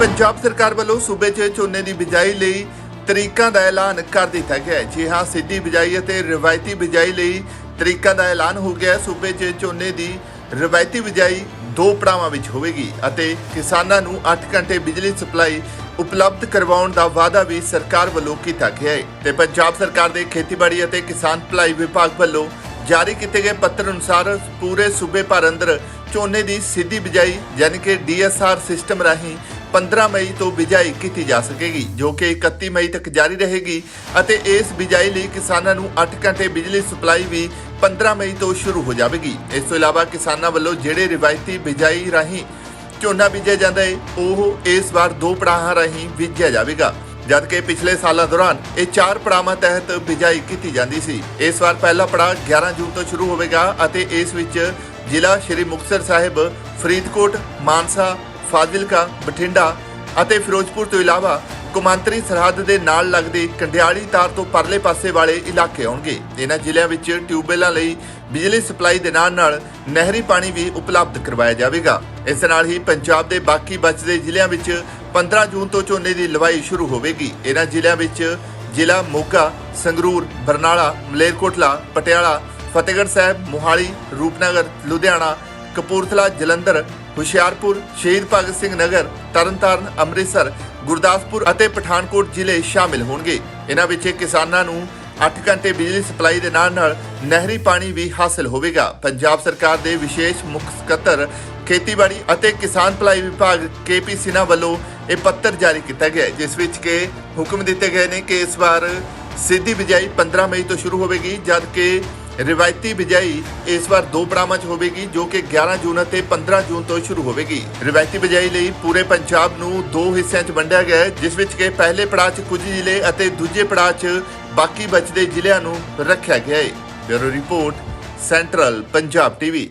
ਪੰਜਾਬ ਸਰਕਾਰ ਵੱਲੋਂ ਸੂਬੇ 'ਚ ਝੋਨੇ ਦੀ ਬਿਜਾਈ ਲਈ ਤਰੀਕਾਂ ਦਾ ਐਲਾਨ ਕਰ ਦਿੱਤਾ ਗਿਆ ਹੈ। ਜੀ ਹਾਂ, ਸਿੱਧੀ ਬਿਜਾਈ ਅਤੇ ਰਵਾਇਤੀ ਬਿਜਾਈ ਲਈ ਤਰੀਕਾਂ ਦਾ ਐਲਾਨ ਹੋ ਗਿਆ ਸੂਬੇ 'ਚ ਝੋਨੇ ਦੀ ਰਵਾਇਤੀ ਬਿਜਾਈ ਦੋ ਪੜਾਵਾਂ ਵਿੱਚ ਹੋਵੇਗੀ ਅਤੇ ਕਿਸਾਨਾਂ ਨੂੰ 8 ਘੰਟੇ ਬਿਜਲੀ ਸਪਲਾਈ ਉਪਲਬਧ ਕਰਵਾਉਣ ਦਾ ਵਾਅਦਾ ਵੀ ਸਰਕਾਰ ਵੱਲੋਂ ਕੀਤਾ ਗਿਆ ਹੈ। ਤੇ ਪੰਜਾਬ ਸਰਕਾਰ ਦੇ ਖੇਤੀਬਾੜੀ ਅਤੇ ਕਿਸਾਨ ਭਲਾਈ ਵਿਭਾਗ ਵੱਲੋਂ ਜਾਰੀ ਕੀਤੇ ਗਏ ਪੱਤਰ ਅਨੁਸਾਰ ਪੂਰੇ ਸੂਬੇ ਭਰ ਅੰਦਰ ਝੋਨੇ ਦੀ ਸਿੱਧੀ ਬਿਜਾਈ ਯਾਨੀ ਕਿ ਡੀਐਸਆਰ ਸਿਸਟਮ ਰਾਹੀਂ 15 ਮਈ ਤੋਂ ਬਿਜਾਈ ਕੀਤੀ ਜਾ ਸਕੇਗੀ, ਜੋ ਕਿ 31 ਮਈ ਤੱਕ ਜਾਰੀ ਰਹੇਗੀ ਅਤੇ ਇਸ ਬਿਜਾਈ ਲਈ ਕਿਸਾਨਾਂ ਨੂੰ 8 ਘੰਟੇ ਬਿਜਲੀ ਸਪਲਾਈ ਵੀ 15 ਮਈ ਤੋਂ ਸ਼ੁਰੂ ਹੋ ਜਾਵੇਗੀ। ਇਸ ਤੋਂ ਇਲਾਵਾ ਕਿਸਾਨਾਂ ਵੱਲੋਂ ਜਿਹੜੇ ਰਿਵਾਇਤੀ ਬਿਜਾਈ ਰਾਹੀਂ ਝੋਨਾ ਬੀਜਿਆ ਜਾਂਦਾ ਹੈ ਉਹ ਇਸ ਵਾਰ ਦੋ ਪੜਾਹਾਂ ਰਾਹੀਂ ਬੀਜਿਆ ਜਾਵੇਗਾ। ਜਦਕਿ ਪਿਛਲੇ ਸਾਲਾਂ ਦੌਰਾਨ ਇਹ ਚਾਰ ਪੜਾਵਾਂ ਤਹਿਤ ਬਿਜਾਈ ਕੀਤੀ ਜਾਂਦੀ ਸੀ। ਇਸ ਵਾਰ ਪਹਿਲਾ ਪੜਾਅ 11 ਜੂਨ ਤੋਂ ਸ਼ੁਰੂ ਹੋਵੇਗਾ ਅਤੇ ਇਸ ਵਿੱਚ ਜ਼ਿਲ੍ਹਾ ਸ਼੍ਰੀ ਮੁਕਤਸਰ ਸਾਹਿਬ, ਫਰੀਦਕੋਟ, ਮਾਨਸਾ, ਫਾਜ਼ਿਲਕਾ, ਬਠਿੰਡਾ ਅਤੇ ਫਿਰੋਜ਼ਪੁਰ ਤੋਂ ਇਲਾਵਾ ਕੁਮਾਂਤਰੀ ਸਰਹੱਦ ਦੇ ਨਾਲ ਲੱਗਦੇ ਕੰਡਿਆਲੀ ਤਾਰ ਤੋਂ ਪਰਲੇ ਪਾਸੇ ਵਾਲੇ ਇਲਾਕੇ ਆਉਣਗੇ। ਇਹਨਾਂ ਜ਼ਿਲ੍ਹਿਆਂ ਵਿੱਚ ਟਿਊਬਵੈੱਲਾਂ ਲਈ ਬਿਜਲੀ ਸਪਲਾਈ ਦੇ ਨਾਲ ਨਾਲ ਨਹਿਰੀ ਪਾਣੀ ਵੀ ਉਪਲਬਧ ਕਰਵਾਇਆ ਜਾਵੇਗਾ। ਇਸ ਨਾਲ ਹੀ ਪੰਜਾਬ ਦੇ ਬਾਕੀ ਬਚਦੇ ਜ਼ਿਲ੍ਹਿਆਂ ਵਿੱਚ 15 ਜੂਨ ਤੋਂ ਝੋਨੇ ਦੀ ਲਵਾਈ ਸ਼ੁਰੂ ਹੋਵੇਗੀ। ਇਹਨਾਂ ਜ਼ਿਲ੍ਹਿਆਂ ਵਿੱਚ ਜ਼ਿਲ੍ਹਾ ਮੋਗਾ, ਸੰਗਰੂਰ, ਬਰਨਾਲਾ, ਮਲੇਰਕੋਟਲਾ, ਪਟਿਆਲਾ ਫਤਿਹਗੜ੍ਹ ਸਾਹਿਬ, ਮੋਹਾਲੀ, ਰੂਪਨਗਰ, ਲੁਧਿਆਣਾ, ਕਪੂਰਥਲਾ, ਜਲੰਧਰ, ਹੁਸ਼ਿਆਰਪੁਰ, ਸ਼ਹੀਦ ਭਗਤ ਸਿੰਘ ਨਗਰ, ਤਰਨਤਾਰਨ, ਅੰਮ੍ਰਿਤਸਰ, ਗੁਰਦਾਸਪੁਰ ਅਤੇ ਪਠਾਨਕੋਟ ਜ਼ਿਲ੍ਹੇ ਸ਼ਾਮਿਲ ਹੋਣਗੇ। ਇਹਨਾਂ ਵਿੱਚ ਕਿਸਾਨਾਂ ਨੂੰ 8 ਘੰਟੇ ਬਿਜਲੀ ਸਪਲਾਈ ਦੇ ਨਾਲ ਨਾਲ ਨਹਿਰੀ ਪਾਣੀ ਵੀ ਹਾਸਲ ਹੋਵੇਗਾ। ਪੰਜਾਬ ਸਰਕਾਰ ਦੇ ਵਿਸ਼ੇਸ਼ ਮੁੱਖ ਸਕੱਤਰ, ਖੇਤੀਬਾੜੀ ਅਤੇ ਕਿਸਾਨ ਭਲਾਈ ਵਿਭਾਗ ਕੇਪੀ ਸਿਨਾ ਵੱਲੋਂ ਇਹ ਪੱਤਰ ਜਾਰੀ ਕੀਤਾ ਗਿਆ ਜਿਸ ਵਿੱਚ ਕਿ ਹੁਕਮ ਦਿੱਤੇ ਗਏ ਨੇ ਕਿ ਇਸ ਵਾਰ ਸਿੱਧੀ ਬਿਜਾਈ 15 ਮਈ ਤੋਂ ਸ਼ੁਰੂ ਹੋਵੇਗੀ, ਜਦ ਕਿ ਰਿਵਾਇਤੀ ਬਿਜਾਈ ਇਸ ਵਾਰ ਦੋ ਪੜਾਵਾਂ 'ਚ ਹੋਵੇਗੀ, ਜੋ ਕਿ 11 ਜੂਨ ਅਤੇ 15 ਜੂਨ ਤੋਂ ਸ਼ੁਰੂ ਹੋਵੇਗੀ। ਰਿਵਾਇਤੀ ਬਿਜਾਈ ਲਈ ਪੂਰੇ ਪੰਜਾਬ ਨੂੰ ਦੋ ਹਿੱਸਿਆਂ 'ਚ ਵੰਡਿਆ ਗਿਆ ਹੈ, ਜਿਸ ਵਿੱਚ ਕਿ ਪਹਿਲੇ ਪੜਾਅ 'ਚ ਕੁਝ ਜ਼ਿਲ੍ਹੇ ਅਤੇ ਦੂਜੇ ਪੜਾਅ 'ਚ ਬਾਕੀ ਬਚਦੇ ਜ਼ਿਲ੍ਹਿਆਂ ਨੂੰ ਰੱਖਿਆ ਗਿਆ ਹੈ। Bureau report, central Punjab TV.